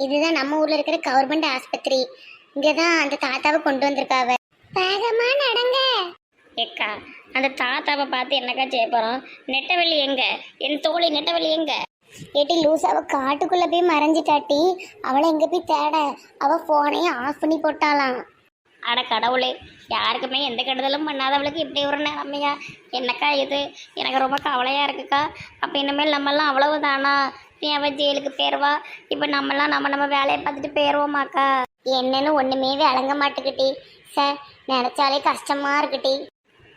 இதுதான் நம்ம ஊர்ல இருக்கிற கவர்மெண்ட் ஆஸ்பத்திரி. இங்கதான் அந்த தாத்தாவை கொண்டு வந்திருக்காவ வேகமா நடங்க. ஏக்கா அந்த தாத்தாவை பார்த்து என்னக்கா செய்ய போகிறோம் நெட்டவெளி எங்க? என் தோழி நெட்டவெளி எங்க? ஏட்டி லூஸ் அவ காட்டுக்குள்ள போய் மறைஞ்சிட்டாட்டி அவளை எங்க போய் தேட? அவ போனையும் ஆஃப் பண்ணி போட்டாளாம். அட கடவுளே யாருக்குமே எந்த கெடுதலும் பண்ணாதவளுக்கு இப்படி ஒரு நிலைமையா? என்னக்கா இது? எனக்கு ரொம்ப கவலையாக இருக்குக்கா. அப்போ இனிமேல் நம்மெல்லாம் அவ்வளவு தானா நீ அவள் ஜெயிலுக்கு போயிடுவா இப்போ நம்மலாம் நம்ம நம்ம வேலையை பார்த்துட்டு போயிடுவோமாக்கா என்னன்னு ஒன்றுமே விளங்க மாட்டுக்கிட்டி சார் நினச்சாலே கஷ்டமாக இருக்குட்டி.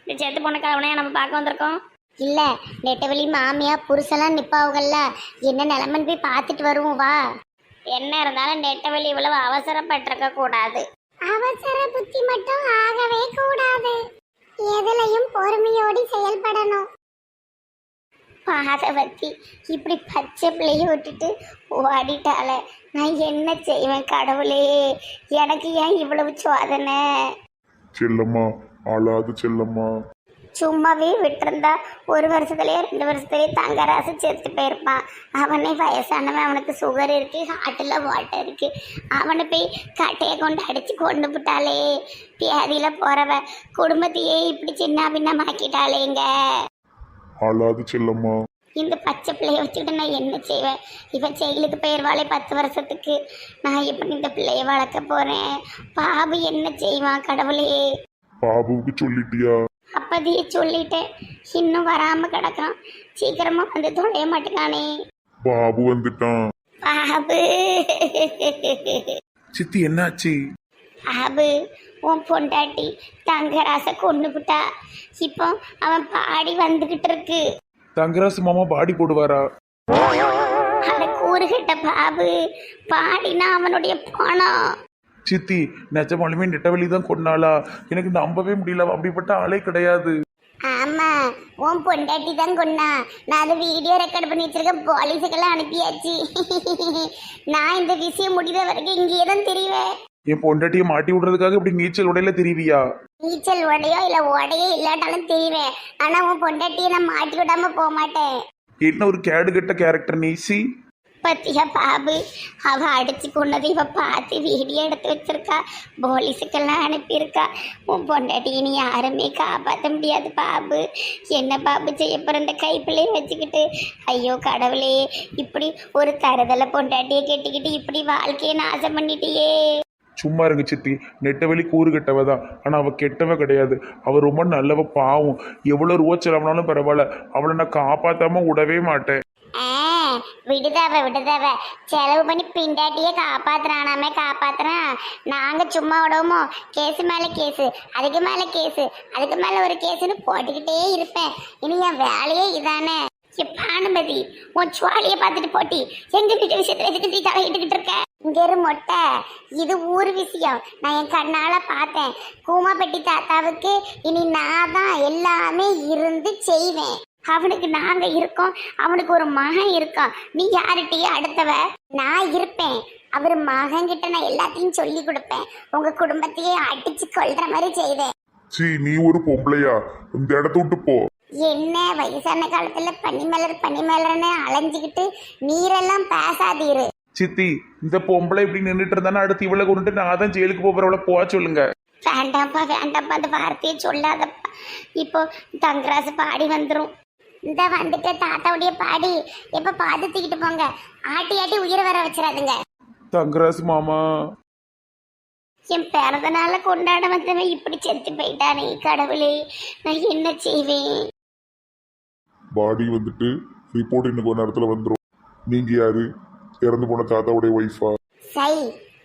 இந்த செத்து போன கவனையா நம்ம பார்க்க வந்திருக்கோம்? இல்லை நெட்டவெளி மாமியா புருஷெல்லாம் நிற்பாவுகள்ல என்ன நிலமன்னு போய் பார்த்துட்டு வருவோம் வா. என்ன இருந்தாலும் நெட்டவெளி இவ்வளவு அவசரப்பட்டிருக்க கூடாது. அவசர புத்தி மட்டும் ஆகவே கூடாது. எதுலையும் பொறுமையோடு செயல்படணும். பாதவத்தி இப்படி பச்சை பிள்ளைய விட்டுட்டு ஓடிட்டாளே. நான் என்ன செய்வேன் கடவுளே? எனக்கு ஏன் இவ்வளவு சோதனை? செல்லம்மா அழாது செல்லம்மா. சும்மாவே விட்டிருந்தா ஒரு வருஷத்துலயே ரெண்டு வருஷத்துலயே தங்கராசு செத்து போயிருப்பான். அவனே வயசானவன் அவனுக்கு சுகர் இருக்கு ஹார்ட்டில் வாட்டர் இருக்கு. அவனை போய் கட்டையை கொண்டு அடிச்சு கொண்டு விட்டாளே. வியாதியில போறவ குடும்பத்தையே இப்படி சின்ன பின்னமாக்கிட்டாளேங்க. அழாது செல்லம்மா. இந்த பச்சை பிள்ளைய வச்சுக்கிட்டு நான் என்ன செய்வேன்? இவன் ஜெயிலுக்கு போயிடுவாளே பத்து வருஷத்துக்கு. நான் எப்படி இந்த பிள்ளைய வளர்க்க போறேன். பாபு என்ன செய்வான் கடவுளே? பாபுவுக்கு சொல்லிட்டியா? அப்பதையே சொல்லிட்டேன். இன்னும் வராம கிடக்கான் சீக்கிரமா வந்து தொலைய மாட்டேங்கானே பாபு வந்துட்டான். பாபு. சித்தி என்னாச்சு? பாபு உன் பொண்டாட்டி தங்கராசை கொண்டு விட்டா இப்போ அவன் பாடி வந்துகிட்டு இருக்கு தங்கராசு மாமா பாடி போடுவாரா? அந்த கூறுகிட்ட பாபு பாடினா அவனுடைய பணம் சித்தி நிஜமாலுமே நெட்டவெளி தான் கொண்டாளா எனக்கு நம்பவே முடியல அவ அப்படிப்பட்ட ஆளே கிடையாது. ஆமா உன் பொண்டாட்டி தான் கொண்டா நான் அதை வீடியோ ரெக்கார்ட் பண்ணி வச்சிருக்கேன் போலீஸுக்கெல்லாம் அனுப்பியாச்சு. நான் இந்த விஷயம் முடிகிற வரைக்கும் இங்கேயே தான் தெரிவேன். என் பொண்டாட்டியை மாட்டி விடுறதுக்காக இப்படி நீச்சல் உடையில தெரிவியா? நீச்சல் உடையோ இல்ல உடையோ இல்லாட்டாலும் தெரிவேன். ஆனா உன் பொண்டாட்டியை நான் மாட்டி விடாம போக மாட்டேன் என்ன ஒரு கேடு கெட்ட கேரக்டர் நீசி? பத்தியா பாபு? அவ அடிச்சு கொண்டது இவ பார்த்து வீடியோ எடுத்து வச்சிருக்கா. போலீஸுக்கெல்லாம் அனுப்பியிருக்கா. உன் பொண்டாட்டியை நீ யாருமே காப்பாற்ற முடியாது பாபு. என்ன பாபு செய்ய போற இந்த கைப்பிள்ளையை வச்சுக்கிட்டு? ஐயோ கடவுளே இப்படி ஒரு தருதலை பொண்டாட்டியை கெட்டிக்கிட்டு இப்படி வாழ்க்கையை நாசம் பண்ணிட்டியே. சும்மா இருங்க சித்தி. நெட்டவெளி கூறு கெட்டவ தான். ஆனால் அவள் கெட்டவ கிடையாது. அவள் ரொம்ப நல்லவ பாவம். எவ்வளோ ரூபா செலவுனாலும் பரவாயில்ல. அவளை நான் காப்பாற்றாம விடவே மாட்டேன். ஆ, விடுதாவ விடுதாவ. செலவு பண்ணி பிண்டாட்டியே காப்பாத்துறானாமே காப்பாத்துறான். நாங்க சும்மா விடவுமோ? கேஸு மேல கேசு அதுக்கு மேல கேசு அதுக்கு மேல ஒரு கேசுன்னு போட்டுக்கிட்டே இருப்பேன். இனி என் வேலையே இதானே? பானுமதி உன் சுவாலிய பார்த்துட்டு போட்டி. எங்க வீட்டு விஷயத்துல எதுக்கு நீ தலையிட்டுக்கிட்டு இருக்க? இங்க இரு மொட்டை. இது ஊர் விஷயம். நான் என் கண்ணால பார்த்தேன். கூமாப்பட்டி தாத்தாவுக்கு இனி நான் தான் எல்லாமே இருந்து செய்வேன். அவனுக்கு நாங்க இருக்கோம். அவனுக்கு ஒரு மகன் இருக்கான். நீ யார்கிட்டயே அடுத்தவ. நான் இருப்பேன். அவர் மகன் கிட்ட நான் எல்லாத்தையும் சொல்லி கொடுப்பேன். உங்க குடும்பத்தையே அடிச்சு கொள்ற மாதிரி செய்தேன் சீ நீ ஒரு பொம்பளையா? இந்த இடத்த விட்டு போ. என்ன வயசான காலத்துல பனிமலர் பனிமலர்னு அலைஞ்சுக்கிட்டு நீரெல்லாம் பேசாதீரு. சித்தி இந்த பொம்பளை இப்படி நின்றுட்டு இருந்தானா அடுத்து இவளை கொண்டுட்டு நான் தான் ஜெயிலுக்கு போகிறவளை போக சொல்லுங்க. வேண்டாம்ப்பா வேண்டாம்ப்பா அந்த வார்த்தையை சொல்லாதப்பா. இப்போ தங்கராசு பாடி வந்துடும் இந்த வந்துட்டு தாத்தாவுடைய பாடி எப்ப பார்த்து தூக்கிட்டு போங்க. ஆட்டி ஆட்டி உயிரை வர வச்சிடாதுங்க. தங்கராசு மாமா. என் பிறந்தநாள கொண்டாட வந்தவன் இப்படி செத்து போயிட்டானே கடவுளே. நான் என்ன செய்வேன்? பாடி வந்துட்டு ரிப்போர்ட் இன்னும் கொஞ்ச நேரத்தில் வந்துடும் நீங்க யாரு? இறந்து போன தாத்தாவுடைய ஒய்ஃபா சை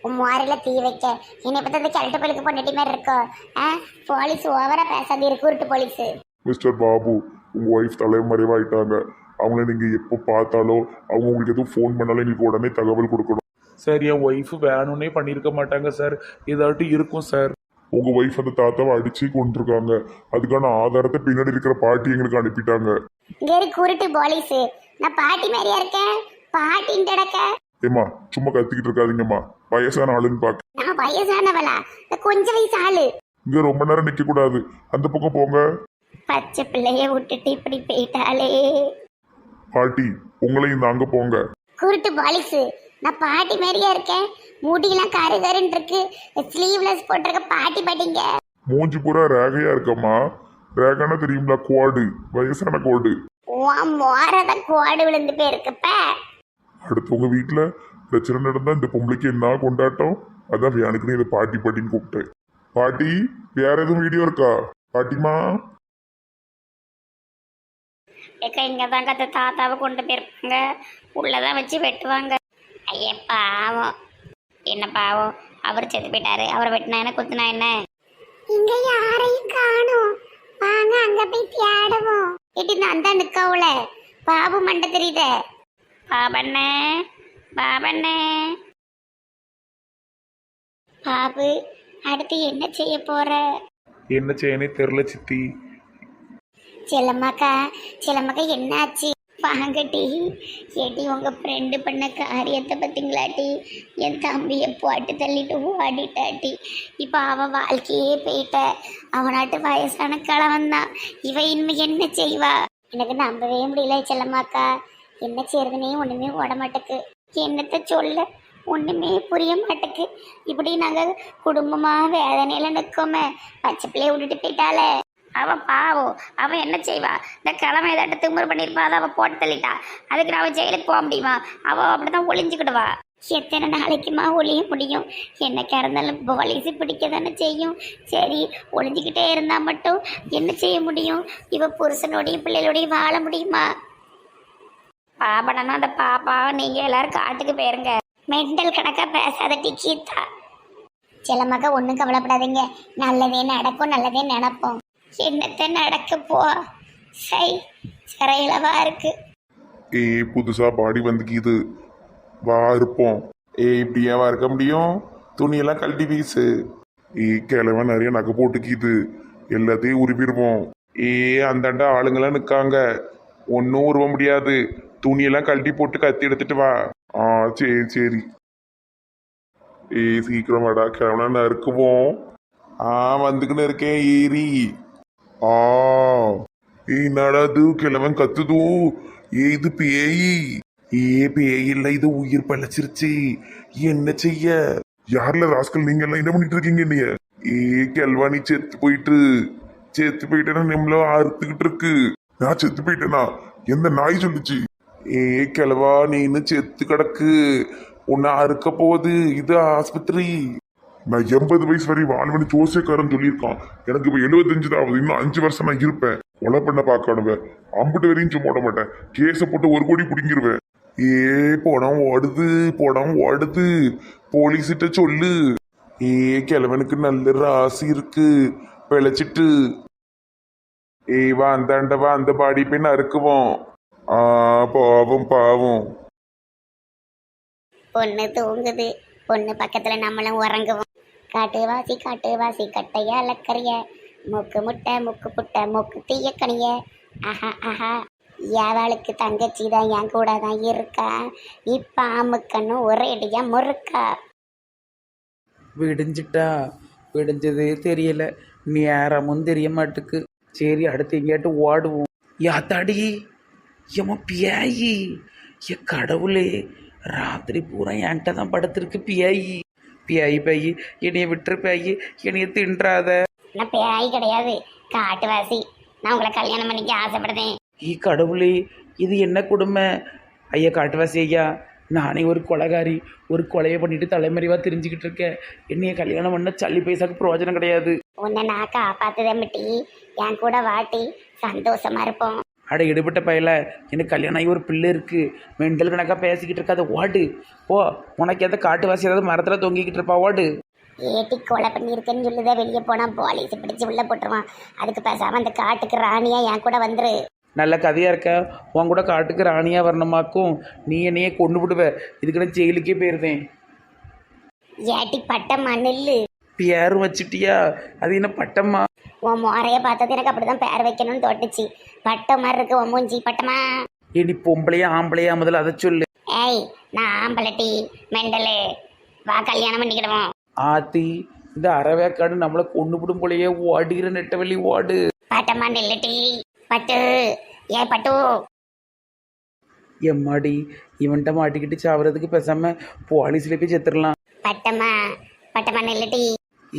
உன் முவாரில தீ வைக்க. என்னை பத்தி அந்த கிழட்டு பழுக்கு பொண்ணாட்டி மாதிரி இருக்கோ? ஆ? போலீஸ் ஓவரா பேசாது இருக்கு போலீஸ். மிஸ்டர் பாபு உங்க ஒய்ஃப் தலைமறைவாயிட்டாங்க அவங்கள நீங்க எப்போ பார்த்தாலோ அவங்க உங்களுக்கு எதுவும் ஃபோன் பண்ணாலும் எங்களுக்கு உடனே தகவல் கொடுக்கணும். சார் என் ஒய்ஃபு வேணும்னே பண்ணியிருக்க மாட்டாங்க சார் ஏதாட்டும் இருக்கும் சார் உங்க ஒய்ஃப் அந்த தாத்தாவை அடிச்சு கொண்டிருக்காங்க அதுக்கான ஆதாரத்தை பின்னாடி இருக்கிற பாட்டி எங்களுக்கு அனுப்பிட்டாங்க. இங்க இருக்கு குருட்டு போலீஸ். நான் பாட்டி மாதிரியா இருக்கேன்? பாட்டின்னு கிடக்க ஏமா சும்மா கத்திக்கிட்டு இருக்காதீங்கம்மா. வயசான ஆளுன்னு பார்க்க நான் வயசானவளா? இந்த கொஞ்ச வயசு ஆளு. இங்க ரொம்ப நேரம் நிக்க கூடாது அந்த பக்கம் போங்க. பச்சை பிள்ளைய விட்டுட்டு இப்படி போயிட்டாளே. பாட்டி உங்களையும் இந்த அங்க போங்க. குருட்டு போலீஸ் நான் பாட்டி மாதிரியா இருக்கேன். முடியெல்லாம் கரு கருன்னு இருக்கு. ஸ்லீவ்லெஸ் போட்டிருக்க பாட்டி பாட்டிங்க. மூஞ்சி பூரா ரேகையா இருக்கம்மா. ரேகானா தெரியுங்களா கோடு வயசான கோடு உன் மோரதான் கோடு விழுந்து போயிருக்குப்ப. அடுத்தவங்க வீட்டில் பிரச்சனை நடந்தா இந்த பொம்பளைக்கு என்ன கொண்டாட்டம்? அதான் வியானுக்குன்னு இதை பாட்டி பாட்டின்னு கூப்பிட்டேன். பாட்டி வேற எதுவும் வீடியோ இருக்கா? பாட்டிமா ஏக்கா இங்கே தான் கத்த தாத்தாவை கொண்டு போயிருப்பாங்க. உள்ளதான் வச்சு வெட்டுவாங்க. ஐயே பாவம். என்ன பாவம்? அவர் செத்து போயிட்டாரு. அவரை வெட்டினா என்ன? குத்துனா என்ன? இங்க யாரையும் காணும். வாங்க அங்க போய் தேடுவோம். இடி நான் தான் நிக்கவுல. பாபு மண்டை தெரியுதே. பாபண்ணே பாபண்ணே. பாபு அடுத்து என்ன செய்ய போற? என்ன செய்யனே தெரில சித்தி. செல்லம்மாக்கா செல்லம்மாக்கா என்னாச்சு? வாங்கட்டி. ஏட்டி உங்க ஃப்ரெண்டு பண்ண காரியத்தை பார்த்தீங்களாட்டி என் தம்பியை போட்டு தள்ளிட்டு ஓடிட்டாட்டி. இப்போ அவன் வாழ்க்கையே போயிட்ட. அவனாட்டு வயசான கிழவன் தான் இவ இனிமே என்ன செய்வா? எனக்கு நம்பவே முடியல செல்லம்மாக்கா. என்ன செய்யறதுனே ஒண்ணுமே ஓடமாட்டேக்கு. என்னத்த சொல்ல? ஒண்ணுமே புரிய மாட்டேக்கு இப்படி நாங்கள் குடும்பமா வேதனையில நிற்கோமே பச்சை பிள்ளைய விட்டுட்டு போயிட்டாலே அவ பாவம் அவன் என்ன செய்வா? இந்த கிழமை ஏதாட்ட திமுறை பண்ணியிருப்பா அதை அவள் போட்டு தள்ளிட்டா. அதுக்கு நான் அவன் ஜெயிலுக்கு போக முடியுமா? அவள் அப்படிதான் ஒளிஞ்சுக்கிடுவா. எத்தனை நாளைக்குமா ஒளிய முடியும்? என்னைக்கா இருந்தாலும் போலீஸ் பிடிக்க தானே செய்யும்? சரி ஒளிஞ்சுக்கிட்டே இருந்தா மட்டும் என்ன செய்ய முடியும்? இவன் புருஷனோடையும் பிள்ளைகளோடையும் வாழ முடியுமா? பாபனா அந்த பாப்பா நீங்க எல்லாரும் காட்டுக்கு போயிருங்க. மெண்டல் கணக்கா பேசாத சில சிலமக்கா ஒன்றும் கவலைப்படாதீங்க. நல்லதே நடக்கும் நல்லதே நினப்போம். என்னத்தை நடக்க போ. சை சிறையிலவா இருக்கு. ஏய் புதுசா பாடி வந்துக்கிது. வா இருப்போம். ஏய் இப்படியாவா இருக்க முடியும்? துணியெல்லாம் கழட்டி வீசு. ஏய் கிழவன் நிறைய நகை போட்டுக்கிது. எல்லாத்தையும் உருவிடுவோம் ஏ அந்தாண்ட ஆளுங்கெல்லாம் நிற்காங்க ஒன்றும் உருவ முடியாது. துணியெல்லாம் கழட்டி போட்டு கத்தி எடுத்துட்டு வா. ஆ சரி சரி. ஏய் சீக்கிரம் வாடா கிழவனா நறுக்குவோம். ஆ வந்துக்கின்னு இருக்கேன் ஏரி ஆ ஏய் நடது கிழவன் கத்துது? ஏ இது பேய். ஏ பேய் இல்லை இது உயிர் பழச்சிருச்சு. என்ன செய்ய? யார்ல ராஸ்கல் நீங்க எல்லாம் என்ன பண்ணிட்டு இருக்கீங்க நீங்க ஏ கிழவா நீ செத்து போயிட்டு. செத்து போயிட்டேன்னா நம்மள அறுத்துக்கிட்டு இருக்கு. நான் செத்து போயிட்டேனா? எந்த நாய் சொல்லுச்சு? ஏ கிழவா நீ இன்னும் செத்து கிடக்கு. உன்னை அறுக்க போகுது. இது ஆஸ்பத்திரி. நான் எண்பது வயசு வரை வாழ்வனு ஜோசியக்காரன் சொல்லியிருக்கான். எனக்கு இப்போ எழுபத்தஞ்சு தான் ஆகுது இன்னும் அஞ்சு வருஷம் நான் இருப்பேன். கொலை பண்ண பார்க்கணுவேன் அம்புட்டு வரையும் சும்மா மாட்டேன். கேஸை போட்டு ஒரு கோடி பிடிங்கிருவேன் ஏ படம் ஓடுது. படம் ஓடுது. போலீஸ்கிட்ட சொல்லு. ஏ கிழவனுக்கு நல்ல ராசி இருக்கு. பிழைச்சிட்டு. ஏய் வா அந்தாண்ட வா அந்த பாடி போய் நறுக்குவோம். ஆ பாவம் பாவம். பொண்ணு தூங்குது. பொண்ணு பக்கத்துல நம்மளும் உறங்குவோம். காட்டுவாசி காட்டுவாசி கட்டைய அலக்கறிய மூக்கு முட்டை முக்கு புட்டை மூக்கு தீய கனிய. ஆஹா ஆஹா. ஏவாளுக்கு தங்கச்சி தான் என் கூட தான் இருக்கா? இப்ப அமுக்கணும் ஒரே அடியா முறுக்கா? விடிஞ்சிட்டா? விடிஞ்சதே தெரியல. நேரமும் தெரிய மாட்டுக்கு. சரி அடுத்து எங்கேயாட்டு ஓடுவோம். யாத்தாடி? ஏமா பியாயி. எ கடவுளே ராத்திரி பூரா என்கிட்ட தான் படுத்திருக்கு பியாயி. பியாயி பேயி என்னைய விட்டுரு பேயி என்னைய தின்றாத. நான் பேய் கிடையாது காட்டுவாசி. நான் உங்களை கல்யாணம் பண்ணிக்க ஆசைப்படுதேன். ஈ கடவுளே இது என்ன கொடுமை? ஐயா காட்டுவாசி ஐயா நானே ஒரு கொலைகாரி ஒரு கொலையை பண்ணிட்டு தலைமறைவாக தெரிஞ்சுக்கிட்டு இருக்கேன். என்னைய கல்யாணம் பண்ண சல்லி பைசாக்கு பிரயோஜனம் கிடையாது. உன்னை நான் காப்பாத்துதேன் மிட்டி. என் கூட வாட்டி சந்தோஷமா இருப்போம். அட எடுபட்ட பயல எனக்கு கல்யாணம் ஆகி ஒரு பிள்ளை இருக்கு. மெண்டல் கணக்காக பேசிக்கிட்டு இருக்காத ஓடு. போ உனக்கு எந்த காட்டுவாசி ஏதாவது மரத்தில் தொங்கிக்கிட்டு இருப்பா ஓடு. ஏட்டி கொலை பண்ணியிருக்கேன்னு சொல்லுதே வெளியே போனா போலீஸ் பிடிச்சு உள்ள போட்டுருவான். அதுக்கு பேசாம அந்த காட்டுக்கு ராணியா என் கூட வந்துரு. நல்ல கதையாக இருக்க. உன் கூட காட்டுக்கு ராணியாக வரணுமாக்கும் நீ என்னையே கொண்டு விடுவ. இதுக்கு நான் ஜெயிலுக்கே போயிருந்தேன். ஏட்டி பட்டம்மா நெல்லு. பேரும் வச்சிட்டியா? அது என்ன பட்டம்மா? உன் மோரைய பார்த்தது எனக்கு அப்படிதான் பேர் வைக்கணும்னு தோட்டுச்சு பட்டம் மாதிரி இருக்கு உன் மூஞ்சி பட்டமா? ஏடி பொம்பளையா ஆம்பளையா முதல்ல அதை சொல்லு. ஏய் நான் ஆம்பளட்டி மெண்டலு. வா கல்யாணம் பண்ணிக்கிடுவோம். ஆத்தி இந்த அறவேக்காடு நம்மளை கொண்டு விடும் போலயே ஓடுகிற நெட்டவெளி ஓடு. பட்டம்மா நெல்லுட்டி பட்டு. ஏ பட்டு. எம்மாடி இவன்கிட்ட மாட்டிக்கிட்டு சாவறதுக்கு பேசாம போலீஸ்ல போய் செத்துடலாம். பட்டம்மா பட்டம்மா நில்லுடி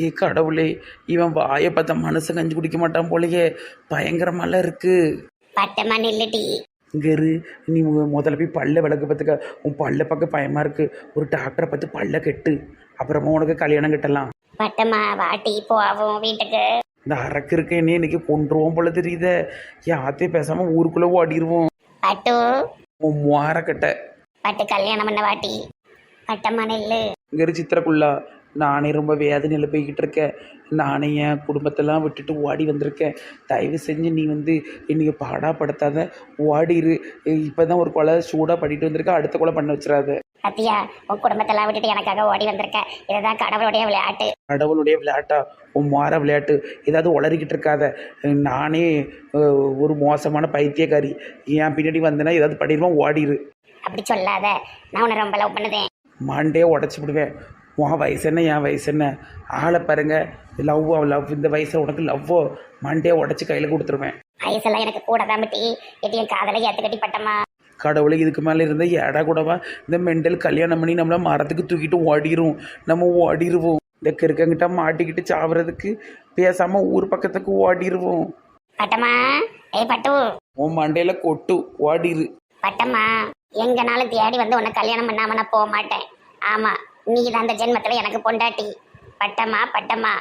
ஏ கடவுளே இவன் வாயை பார்த்தா மனசு கஞ்சி குடிக்க மாட்டான் போலயே. பயங்கரமாலாம் இருக்கு. பட்டம்மா நில்லுடி இரு நீ முதல்ல போய் பல்ல விளக்கு பார்த்துக்க. உன் பல்ல பார்க்க பயமா இருக்கு. ஒரு டாக்டரை பார்த்து பல்ல கெட்டு. அப்புறமா உனக்கு கல்யாணம் கட்டலாம். பட்டம்மா வாட்டி போவோம் வீட்டுக்கு. இந்த அரக்கு இருக்க என்ன இன்னைக்கு கொண்டுருவோம் போல தெரியுதே. ஆத்தே பேசாம ஊருக்குள்ள ஓடிடுவோம். பட்டு. உன் முவாரக்கட்டை பட்டு கல்யாணம் பண்ண வாட்டி பட்டம்மா நில்லு இங்க சித்திரக்குள்ளா. நானே ரொம்ப வேதனையில் போய்கிட்டு இருக்கேன். நானே என் குடும்பத்தெல்லாம் விட்டுட்டு ஓடி வந்திருக்கேன். தயவு செஞ்சு நீ வந்து இன்னைக்கு பாடாப்படுத்தாத. ஓடிரு. இப்போ தான் ஒரு கொலை சூடாக பண்ணிட்டு வந்திருக்க. அடுத்த கொலை பண்ண வச்சிடாத. சத்தியா உன் குடும்பத்தெல்லாம் விட்டுட்டு எனக்காக ஓடி வந்திருக்க. இதுதான் கடவுளுடைய விளையாட்டு. கடவுளுடைய விளையாட்டா? உன் மாற விளையாட்டு. ஏதாவது உளறிக்கிட்டு இருக்காத. நானே ஒரு மோசமான பைத்தியக்காரி. என் பின்னாடி வந்தேன்னா ஏதாவது பண்ணிடுவோம் ஓடிரு. அப்படி சொல்லாத. நான் உன்னை ரொம்ப லவ் பண்ணுதேன். மண்டே உடச்சி விடுவேன். உன் வயசு என்ன என் வயசு என்ன? ஆளை பாருங்க. லவ்வோ லவ் இந்த வயசில் உனக்கு லவ்வோ மண்டே உடச்சி கையில் கொடுத்துருவேன். வயசெல்லாம் எனக்கு கூட தான் பட்டி எட்டி என் காதலை ஏத்துக்கட்டி பட்டம்மா. கடவுளை இதுக்கு மேலே இருந்த ஏடா கூடவா? இந்த மெண்டல் கல்யாணம் பண்ணி நம்மள மரத்துக்கு தூக்கிட்டு ஓடிரும். நம்ம ஓடிருவோம். இந்த கிறுக்கங்கிட்ட மாட்டிக்கிட்டு சாவறதுக்கு பேசாம ஊர் பக்கத்துக்கு ஓடிருவோம். பட்டம்மா. ஏய் பட்டு. உன் மண்டையில கொட்டு. ஓடிரு. பட்டம்மா எங்கனாலும் தேடி வந்து உன்னை கல்யாணம் பண்ணாம நான் போக மாட்டேன். ஆமா. நீ தான் அந்த ஜென்மத்தில் எனக்கு பொண்டாட்டி. பட்டமா பட்டம்மா.